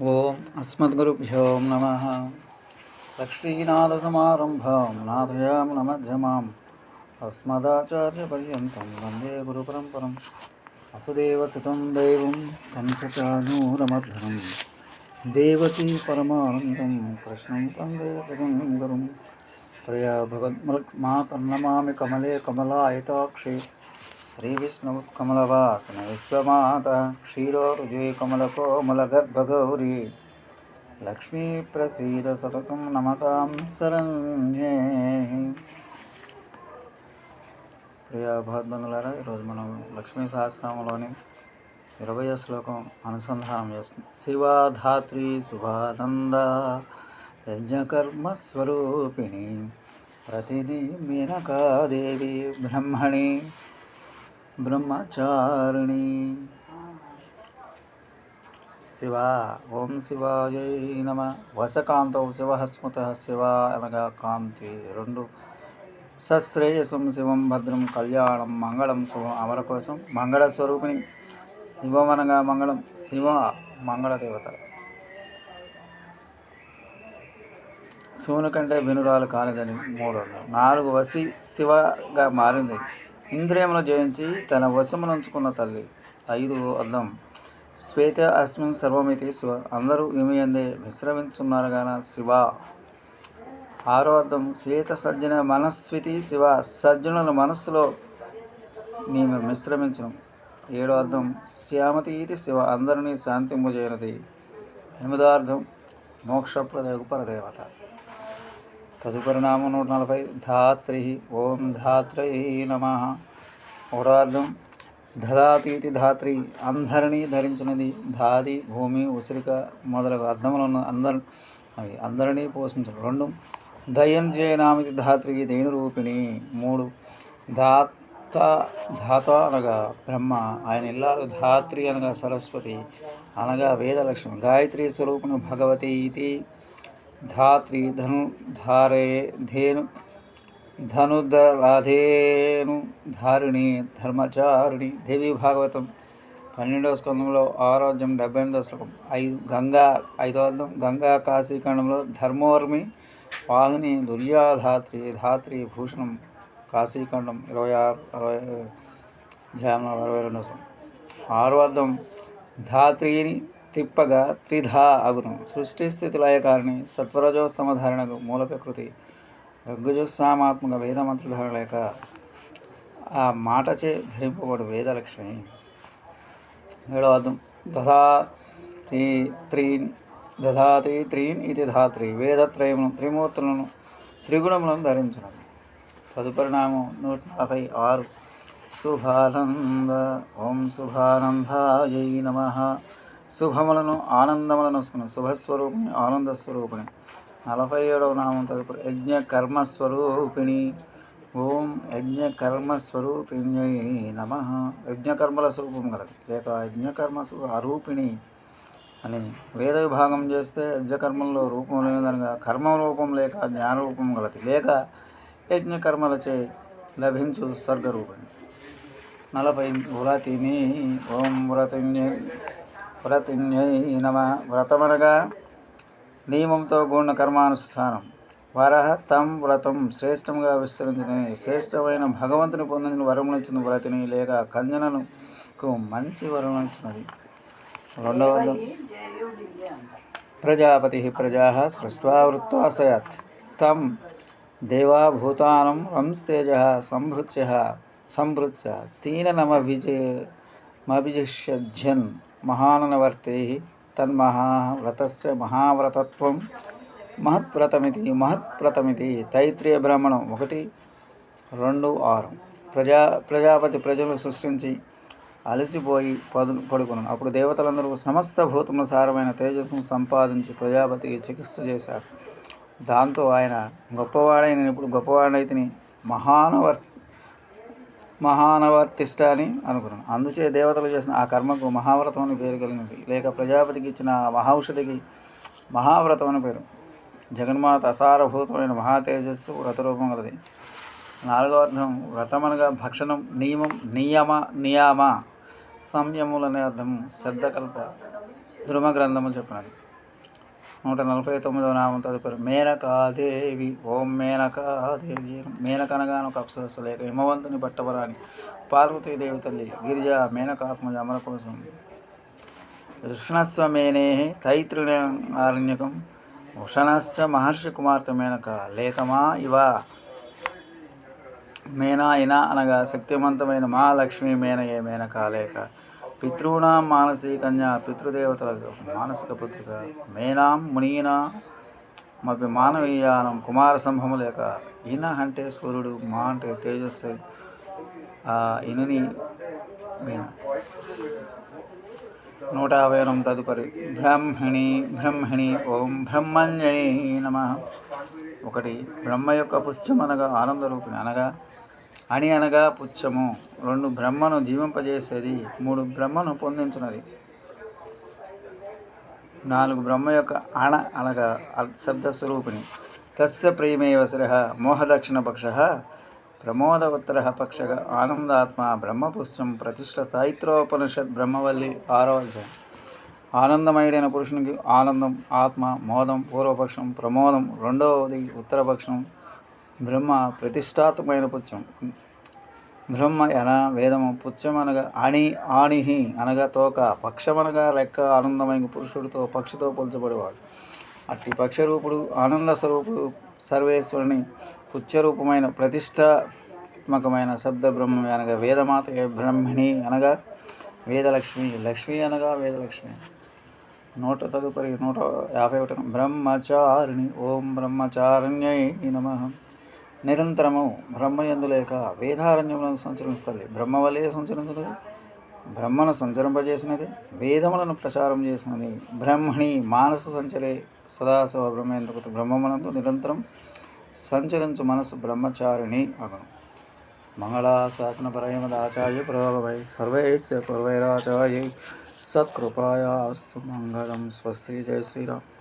ॐ अस्मद्गुरुभ्यो नमः। लक्ष्मीनाथसमारम्भां नाथयां न मध्यमाम् अस्मदाचार्यपर्यन्तं वंदे गुरुपरम्परं वसुदेवसुतं देवं कंसचानूरमर्धनं देवकी परमानन्दं कृष्णं वंदे जगं प्रया प्रिया भगवन्मातर्नमामि कमले कमलायताक्षे। శ్రీవిష్ణుకమలవాసన విశ్వమాత క్షీరోరుజే కమలకోమలగర్భగౌరీ లక్ష్మీ ప్రసీద సతతం నమతాం శరణ్యే. ప్రియా భగవద్బంధులారా ఈరోజు మనం లక్ష్మీ సహస్రంలోని ఇరవై శ్లోకం అనుసంధానం చేస్తున్నాం. శివాధాత్రి శుభానంద యజ్ఞకర్మస్వరూపిణి ప్రతిని మీనకాదేవి బ్రహ్మణి బ్రహ్మచారిణి శివ ఓం శివాయ నమ వసకాంతౌ శివ స్మృత శివ అనగా కాంతి రెండు సశ్రేయసం శివం భద్రం కళ్యాణం మంగళం శివం అమర కోసం మంగళ స్వరూపిణి శివం అనగా మంగళం శివ మంగళ దేవత శివుని కంటే వినురాలు కాలేదని మూడు నాలుగు వసి శివగా మారింది. ఇంద్రియములు జయించి తన వశమునంచుకున్న తల్లి. ఐదు అర్థం. శ్వేత అస్మిన్ సర్వమితి శివ. అందరూ ఏమి అందే విశ్రమించున్నారు గాన శివ. ఆరో అర్థం. శ్వేత సజ్జన మనస్వితి శివ. సజ్జనుల మనస్సులో నేను మిశ్రమించడం ఏడో అర్థం. శ్యామతి ఇది శివ. అందరినీ శాంతింపజేయనది. ఎనిమిదో అర్థం. మోక్షప్రదయకు పరదేవత. తదుపరి నామం నూట నలభై ధాత్రి ఓం ధాత్రై నమ. ఒకటార్థం ధదాతీతి ధాత్రి అందరినీ ధరించినది ధాది భూమి ఉసిరిక మొదలగు అర్థములను అందరు అవి అందరినీ పోషించడం. రెండు దయ్యం చేయనామితి ధాత్రికి దేని రూపిణి. మూడు ధాత ధాత అనగా బ్రహ్మ. ఆయన ఇల్లాలు ధాత్రి అనగా సరస్వతి. అనగా వేదలక్ష్మి. గాయత్రి స్వరూపిణి భగవతి ఇది ధాత్రి ధను ధారే ధేను ధనుధరాధేను ధారిణి ధర్మచారిణి. దేవి భాగవతం పన్నెండవ స్కందంలో ఆరోగ్యం డెబ్బై ఎనిమిదవ శ్లోకం. ఐదు గంగా ఐదో అర్థం గంగా కాశీఖండంలో ధర్మోర్మి వాహిని దుర్యాధాత్రి ధాత్రి భూషణం కాశీఖండం ఇరవై ఆరు అరవై ధ్యానం అరవై రెండవ శ్లోకం. ఆరో అర్థం ధాత్రిని తిప్పగా త్రిధా అగును. సృష్టి స్థితి లయకారిణి సత్వరజోస్తమ ధారణకు మూల రగ్గుజుస్సామాత్మక వేదమంత్రధారణ లేక ఆ మాటచే ధరింపబడు వేదలక్ష్మి. ఏడవ దధా త్రీ త్రీన్ దధాతి త్రీన్ ఇది ధాత్రి వేదత్రయమును త్రిమూర్తులను త్రిగుణములను ధరించడం తదుపరి నామం నూట నలభై ఆరు. శుభానంద. ఓం శుభానందాయ నమ. శుభములను ఆనందములను శుభస్వరూపిణి ఆనంద స్వరూపిణి నలభై ఏడవ నామం తదుపరి యజ్ఞ కర్మస్వరూపిణి ఓం యజ్ఞ కర్మస్వరూపిణ్యై నమ. యజ్ఞకర్మల స్వరూపం గలది. లేక యజ్ఞకర్మ అరూపిణి అని వేద విభాగం చేస్తే యజ్ఞకర్మంలో రూపం లేదనగా కర్మ రూపం లేక జ్ఞాన రూపం గలది. లేక యజ్ఞకర్మలచే లభించు స్వర్గరూపిణి. నలభై వ్రతిని ఓం వ్రతిని వ్రతిన్యై నమ. వ్రతమనగా నియమంతో కూడిన కర్మానుష్ఠానం. వరహ తం వ్రతం శ్రేష్టంగా విస్తరించిన శ్రేష్టమైన భగవంతుని పొందిన వరమునిచ్చిన వ్రతిని లేక కంజనకు మంచి వరమునిచ్చినది. రెండవ ప్రజాపతి ప్రజా సృష్ట్వా వృత్వాసయత్ తం దేవాభూతానం వంస్తేజ సంభృత్య సంభృత్య తీననమ విజయ మభిజిష్యజ్యన్ మహాననవర్తే తన్మహావ్రతస్య మహావ్రతత్వం. మహత్వ్రతమితి మహత్వ్రతమితి తైత్రీయ బ్రాహ్మణం ఒకటి రెండు ఆరు. ప్రజా ప్రజాపతి ప్రజలు సృష్టించి అలసిపోయి పదు పడుకున్నాను అప్పుడు దేవతలందరూ సమస్త భూతముల సారమైన తేజస్సును సంపాదించి ప్రజాపతికి చికిత్స చేశారు. దాంతో ఆయన గొప్పవాడైన ఇప్పుడు గొప్పవాడైతిని మహానవర్ మహానవర్తిష్ట అని అనుకున్నాను. అందుచే దేవతలు చేసిన ఆ కర్మకు మహావ్రతం అని పేరు కలిగినది లేక ప్రజాపతికి ఇచ్చిన మహౌషధికి మహావ్రతం అని పేరు. జగన్మాత అసారభూతమైన మహాతేజస్సు వ్రతరూపం కలది. నాలుగవ అర్థం వ్రతం అనగా భక్షణం నియమం నియమ నియామ సంయములనే అర్థం. శ్రద్ధ కల్ప ధృమ గ్రంథము చెప్పినది. నూట నలభై తొమ్మిదవ నామం తదుపరి మేనకాదేవి. ఓం మేనకాదేవి. మేనకనగాను ఒక అప్సరస్సు లేక హిమవంతుని పట్టవరాని పార్వతీదేవి తల్లి గిరిజ మేనకాత్మజ అమర కోసం కృష్ణస్వమేనే మేనే తైత్రిణారణ్యకం ఉషణస్య మహర్షి కుమార్తె మేనక లేఖమా ఇవ. మేనాయన అనగా శక్తివంతమైన మా లక్ష్మీ మేనయే మేనక లేక. పితॄణాం మానసీ కన్యా పితృదేవతలకు మానసిక పుత్రిక మేనాం మునీనా మపి మానవీయానం కుమార సంభము లేక ఈన అంటే సూర్యుడు మా అంటే తేజస్సు ఆ ఇనుని మీన? నూట యాభై ఎనిమిది తదుపరి బ్రహ్మిణి బ్రహ్మిణి ఓం బ్రహ్మణ్యై నమ. ఒకటి బ్రహ్మ యొక్క పుష్యం అనగా ఆనందరూపిణి అనగా అణి అనగా పుచ్చము. రెండు బ్రహ్మను జీవింపజేసేది మూడు బ్రహ్మను పొందించున్నది నాలుగు బ్రహ్మ యొక్క అణ అనగా శబ్దస్వరూపిణి తస్య ప్రియమేవ శిర మోహదక్షిణ పక్ష ప్రమోదోత్తర పక్షగా ఆనందాత్మ బ్రహ్మపుష్యం ప్రతిష్ట తైత్రోపనిషత్ బ్రహ్మవల్లి ఆరో అధ్యాయం. ఆనందమయుడైన పురుషునికి ఆనందం ఆత్మ మోదం పూర్వపక్షం ప్రమోదం రెండవది ఉత్తరపక్షం బ్రహ్మ ప్రతిష్టాత్మకమైన పుచ్చం. బ్రహ్మ ఎన వేదము పుచ్చమనగా అణి ఆణిహి అనగా తోక పక్షమనగా లెక్క ఆనందమైన పురుషుడితో పక్షితో పోల్చబడేవాడు. అట్టి పక్షరూపుడు ఆనంద స్వరూపుడు సర్వేశ్వరుని పుచ్చరూపమైన ప్రతిష్టాత్మకమైన శబ్ద బ్రహ్మ అనగా వేదమాత బ్రహ్మిణి అనగా వేదలక్ష్మి లక్ష్మి అనగా వేదలక్ష్మి. నూట తదుపరి నూట యాభై ఒకటి బ్రహ్మచారిణి ఓం బ్రహ్మచారిణ్యై నమ. నిరంతరము బ్రహ్మయందు లేక వేదారణ్యములను సంచరిస్తుంది బ్రహ్మవలే సంచరించినది బ్రహ్మను సంచరింపజేసినది వేదములను ప్రచారం చేసినది. బ్రహ్మణి మానస సంచరే సదాశివ బ్రహ్మేంద్రకృత బ్రహ్మమునందు నిరంతరం సంచరించు మనసు బ్రహ్మచారిణి అగను. మంగళాశాసనపరయమదాచార్య పురోగమై సర్వైస్య పూర్వైరాచార్య సత్కృపాయాస్తు మంగళం. స్వస్తి. జయ శ్రీరామ్.